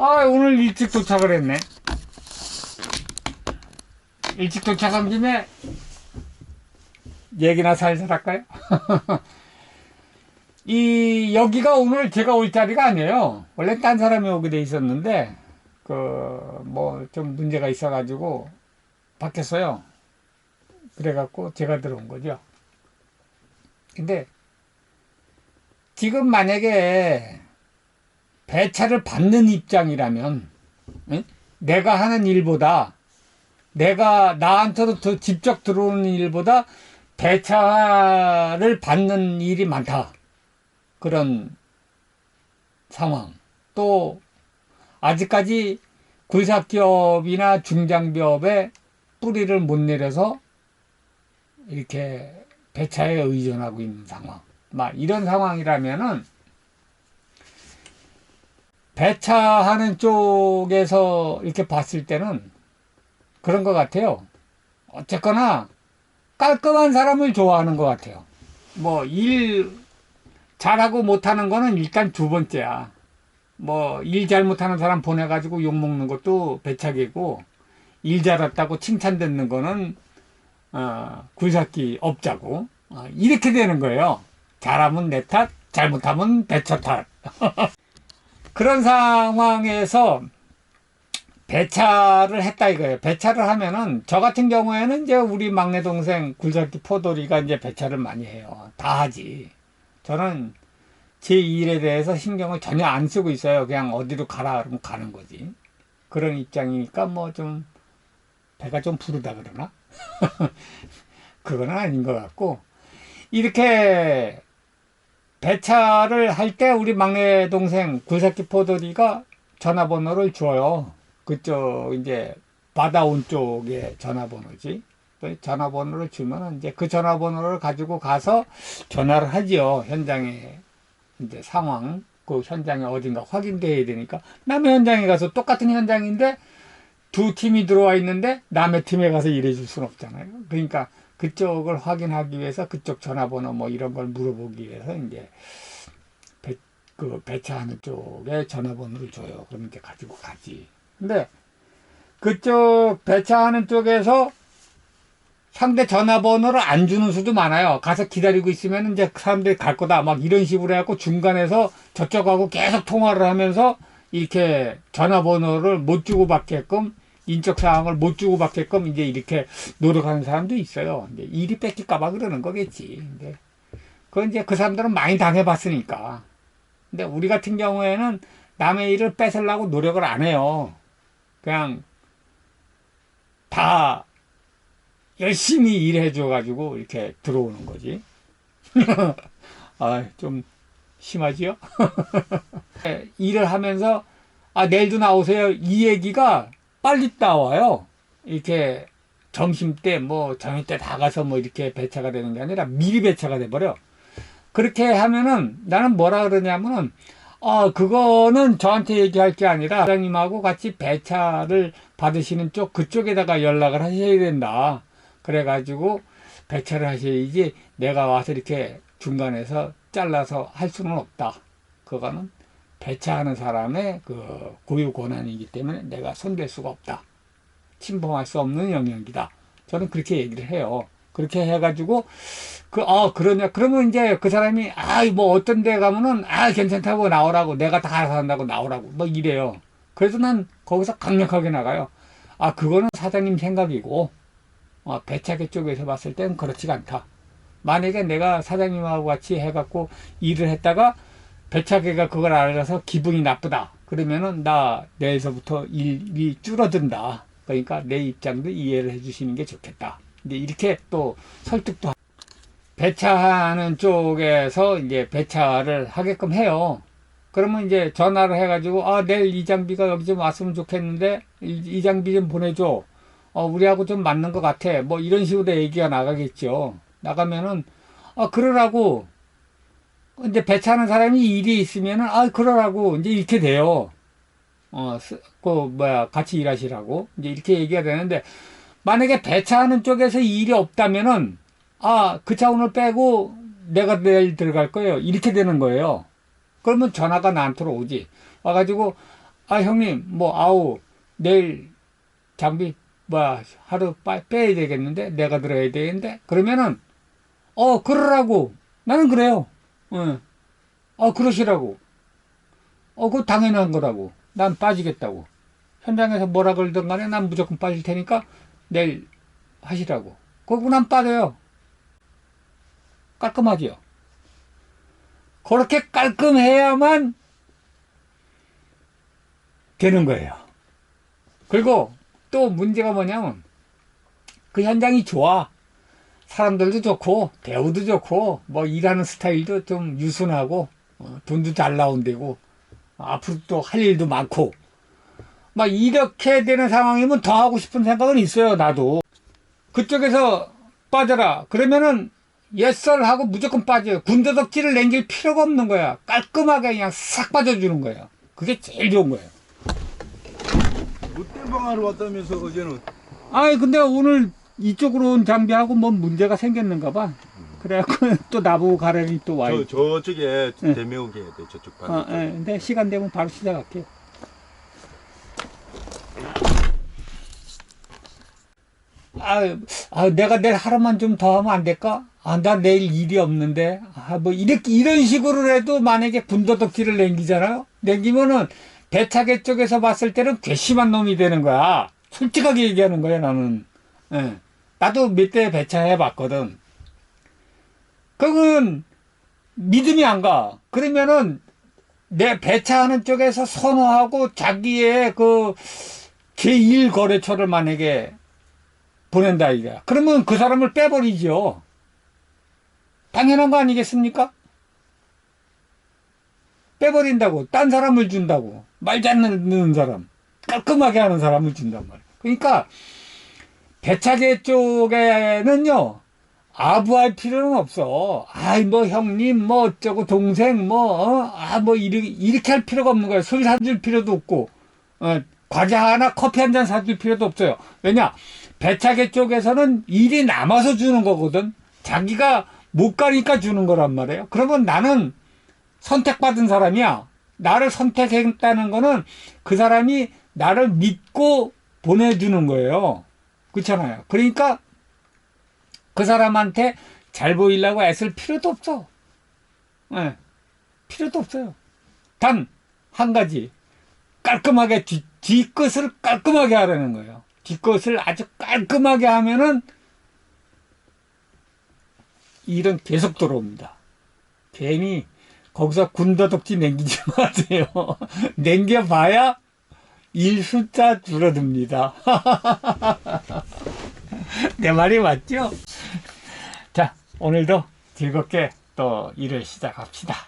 아, 오늘 일찍 도착을 했네. 일찍 도착한 김에 얘기나 살살 할까요? 이, 여기가 오늘 제가 올 자리가 아니에요. 원래 딴 사람이 오게 돼 있었는데, 그, 뭐, 좀 문제가 있어 가지고, 바뀌었어요. 그래 갖고 제가 들어온 거죠. 근데, 지금 만약에 배차를 받는 입장이라면 응? 내가 하는 일보다 내가 나한테도 더 직접 들어오는 일보다 배차를 받는 일이 많다. 그런 상황. 또 아직까지 굴삭기업이나 중장기업에 뿌리를 못 내려서 이렇게 배차에 의존하고 있는 상황. 막 이런 상황이라면은 배차하는 쪽에서 이렇게 봤을 때는 그런 것 같아요. 어쨌거나 깔끔한 사람을 좋아하는 것 같아요. 뭐 일 잘하고 못하는 거는 일단 두 번째야. 뭐 일 잘못하는 사람 보내가지고 욕 먹는 것도 배차기고 일 잘했다고 칭찬 듣는 거는 어, 굴삭기 업자고 어, 이렇게 되는 거예요. 잘하면 내 탓, 잘못하면 배차 탓. 그런 상황에서 배차를 했다 이거예요. 배차를 하면은 저 같은 경우에는 이제 우리 막내 동생 굴삭기 포돌이가 이제 배차를 많이 해요. 다 하지. 저는 제 일에 대해서 신경을 전혀 안 쓰고 있어요. 그냥 어디로 가라 그러면 가는 거지. 그런 입장이니까 뭐 좀 배가 좀 부르다 그러나? 그건 아닌 것 같고 이렇게 배차를 할 때 우리 막내 동생 굴삭기 포도리가 전화번호를 줘요. 그쪽 이제 받아온 쪽의 전화번호지. 그 전화번호를 주면 이제 그 전화번호를 가지고 가서 전화를 하지요. 현장에 이제 상황 그 현장에 어딘가 확인돼야 되니까 남의 현장에 가서 똑같은 현장인데 두 팀이 들어와 있는데 남의 팀에 가서 일해 줄 수는 없잖아요. 그러니까 그쪽을 확인하기 위해서 그쪽 전화번호 뭐 이런 걸 물어보기 위해서 이제 배, 그 배차하는 쪽에 전화번호를 줘요. 그럼 이제 가지고 가지. 근데 그쪽 배차하는 쪽에서 상대 전화번호를 안 주는 수도 많아요. 가서 기다리고 있으면 이제 사람들이 갈 거다. 막 이런 식으로 해갖고 중간에서 저쪽하고 계속 통화를 하면서 이렇게 전화번호를 못 주고 받게끔 인적 사항을 못 주고 받게끔 이제 이렇게 노력하는 사람도 있어요. 이제 일이 뺏길까봐 그러는 거겠지. 근데 그건 이제 그 사람들은 많이 당해봤으니까. 근데 우리 같은 경우에는 남의 일을 뺏으려고 노력을 안 해요. 그냥 다 열심히 일해줘가지고 이렇게 들어오는 거지. 아, 좀 심하지요? 일을 하면서 아, 내일도 나오세요. 이 얘기가 빨리 나와요. 이렇게 점심 때, 뭐, 저녁 때 다 가서 뭐 이렇게 배차가 되는 게 아니라 미리 배차가 돼 버려. 그렇게 하면은 나는 뭐라 그러냐면은, 아, 그거는 저한테 얘기할 게 아니라 사장님하고 같이 배차를 받으시는 쪽, 그쪽에다가 연락을 하셔야 된다. 그래 가지고 배차를 하셔야지 내가 와서 이렇게 중간에서 잘라서 할 수는 없다. 그거는 배차하는 사람의 그 고유 권한이기 때문에 내가 손댈 수가 없다. 침범할 수 없는 영역이다. 저는 그렇게 얘기를 해요. 그렇게 해가지고 그, 아, 그러냐. 그러면 이제 그 사람이, 아, 뭐 어떤 데 가면은, 아, 괜찮다고 나오라고. 내가 다 알아서 한다고 나오라고. 뭐 이래요. 그래서 난 거기서 강력하게 나가요. 아, 그거는 사장님 생각이고, 어, 배차계 쪽에서 봤을 땐 그렇지가 않다. 만약에 내가 사장님하고 같이 해갖고 일을 했다가 배차계가 그걸 알아서 기분이 나쁘다. 그러면은 나 내일서부터 일이 줄어든다. 그러니까 내 입장도 이해를 해주시는 게 좋겠다. 이제 이렇게 또 설득도 하- 배차하는 쪽에서 이제 배차를 하게끔 해요. 그러면 이제 전화를 해가지고 아 내일 이 장비가 여기 좀 왔으면 좋겠는데 이, 이 장비 좀 보내줘. 어 우리하고 좀 맞는 것 같아. 뭐 이런 식으로 얘기가 나가겠죠. 나가면은 아 그러라고 이제 배차하는 사람이 일이 있으면은 아 그러라고 이제 이렇게 돼요. 어, 스- 그 뭐야 같이 일하시라고 이제 이렇게 얘기가 되는데 만약에 배차하는 쪽에서 일이 없다면은 아 그 차 오늘 빼고 내가 내일 들어갈 거예요. 이렇게 되는 거예요. 그러면 전화가 나한테로 오지. 와가지고 아 형님 뭐 아우 내일 장비 뭐 하루 빠, 빼야 되겠는데 내가 들어야 되겠는데 그러면은 어 그러라고 나는 그래요. 어, 어 그러시라고. 어 그거 당연한 거라고. 난 빠지겠다고. 현장에서 뭐라 그러든 간에 난 무조건 빠질 테니까 내일 하시라고. 그러고 난 빠져요. 깔끔하죠. 그렇게 깔끔해야만 되는 거예요. 그리고 또 문제가 뭐냐면 그 현장이 좋아. 사람들도 좋고 대우도 좋고 뭐 일하는 스타일도 좀 유순하고 어, 돈도 잘 나온대고 앞으로 또 할 일도 많고. 막 이렇게 되는 상황이면 더 하고 싶은 생각은 있어요 나도. 그쪽에서 빠져라. 그러면은 옛설하고 무조건 빠져요. 군더덕지를 남길 필요가 없는 거야. 깔끔하게 그냥 싹 빠져주는 거야. 그게 제일 좋은 거예요. 롯데방하러 왔다면서 어제는? 아이 근데 오늘 이쪽으로 온 장비하고 뭐 문제가 생겼는가 봐 그래갖고 또 나보고 가라니 또 와요 저 저쪽에 네. 대명하게 해야 돼 저쪽 반. 어, 예, 근데 시간 되면 바로 시작할게요. 아, 아, 내가 내일 하루만 좀 더 하면 안 될까? 아, 나 내일 일이 없는데. 아, 뭐, 이렇게, 이런 식으로 해도 만약에 군더덕지를 남기잖아요? 남기면은, 배차계 쪽에서 봤을 때는 괘씸한 놈이 되는 거야. 솔직하게 얘기하는 거야, 나는. 예. 나도 몇 대 배차 해 봤거든. 그건, 믿음이 안 가. 그러면은, 내 배차하는 쪽에서 선호하고 자기의 그 제1 거래처를 만약에 보낸다 이거야. 그러면 그 사람을 빼버리죠. 당연한 거 아니겠습니까? 빼버린다고. 딴 사람을 준다고. 말 잘 듣는 사람. 깔끔하게 하는 사람을 준단 말이야. 그러니까 배차계 쪽에는요. 아부할 필요는 없어. 아이, 뭐, 형님, 뭐, 어쩌고, 동생, 뭐, 어? 아, 뭐, 이렇게, 이렇게 할 필요가 없는 거야. 술 사줄 필요도 없고, 어, 과자 하나, 커피 한 잔 사줄 필요도 없어요. 왜냐? 배차계 쪽에서는 일이 남아서 주는 거거든. 자기가 못 가니까 주는 거란 말이에요. 그러면 나는 선택받은 사람이야. 나를 선택했다는 거는 그 사람이 나를 믿고 보내주는 거예요. 그렇잖아요. 그러니까 그 사람한테 잘 보이려고 애쓸 필요도 없어. 예, 필요도 없어요. 단, 한 가지. 깔끔하게 뒤, 뒤끝을 깔끔하게 하라는 거예요. 뒤끝을 아주 깔끔하게 하면은 일은 계속 들어옵니다. 괜히 거기서 군더덕지 남기지 마세요. 남겨봐야 일 숫자 줄어듭니다. 내 말이 맞죠? 자, 오늘도 즐겁게 또 일을 시작합시다.